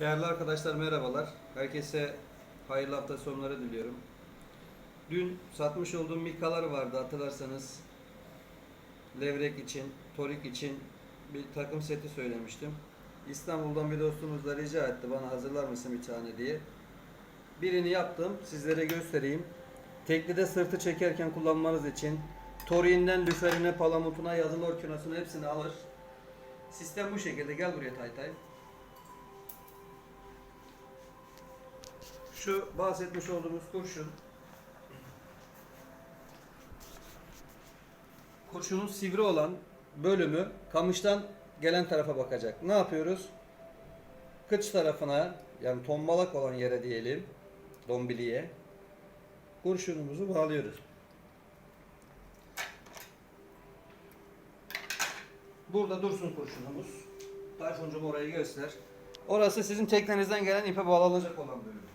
Değerli arkadaşlar merhabalar. Herkese hayırlı hafta sonları diliyorum. Dün satmış olduğum mikalar vardı hatırlarsanız. Levrek için, torik için bir takım seti söylemiştim. İstanbul'dan bir dostumuz da rica etti bana hazırlar mısın bir tane diye. Birini yaptım. Sizlere göstereyim. Teklide sırtı çekerken kullanmanız için toriğinden lüferine, palamutuna, yazılı orkinasına hepsini alır. Sistem bu şekilde. Gel buraya Taytay. Şu bahsetmiş olduğumuz kurşun. Kurşunun sivri olan bölümü kamıştan gelen tarafa bakacak. Ne yapıyoruz? Kıç tarafına yani tombalak olan yere diyelim. Dombiliye. Kurşunumuzu bağlıyoruz. Burada dursun kurşunumuz. Tayfuncuğum orayı göster. Orası sizin teknenizden gelen ipe bağlanacak olan bölüm.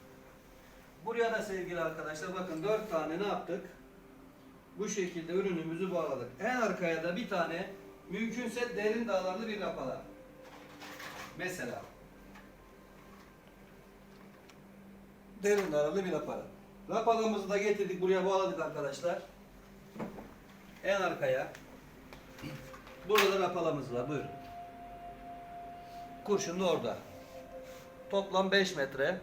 Buraya da sevgili arkadaşlar bakın dört tane ne yaptık? Bu şekilde ürünümüzü bağladık. En arkaya da bir tane mümkünse derin dağlarlı bir rapala. Mesela. Derin dağlarlı bir rapala. Rapalamızı da getirdik buraya bağladık arkadaşlar. En arkaya. Burada da rapalamız var buyurun. Kurşun da orada. Toplam 5 metre.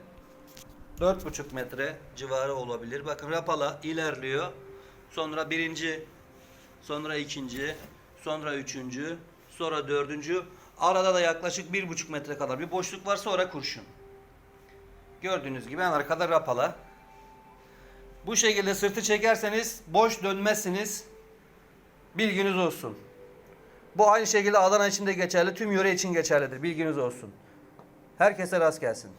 4,5 metre civarı olabilir. Bakın rapala ilerliyor. Sonra birinci, sonra ikinci, sonra üçüncü, sonra dördüncü. Arada da yaklaşık bir buçuk metre kadar bir boşluk var sonra kurşun. Gördüğünüz gibi en arkada rapala. Bu şekilde sırtı çekerseniz boş dönmezsiniz. Bilginiz olsun. Bu aynı şekilde Adana için de geçerli, tüm yöre için geçerlidir. Bilginiz olsun. Herkese rast gelsin.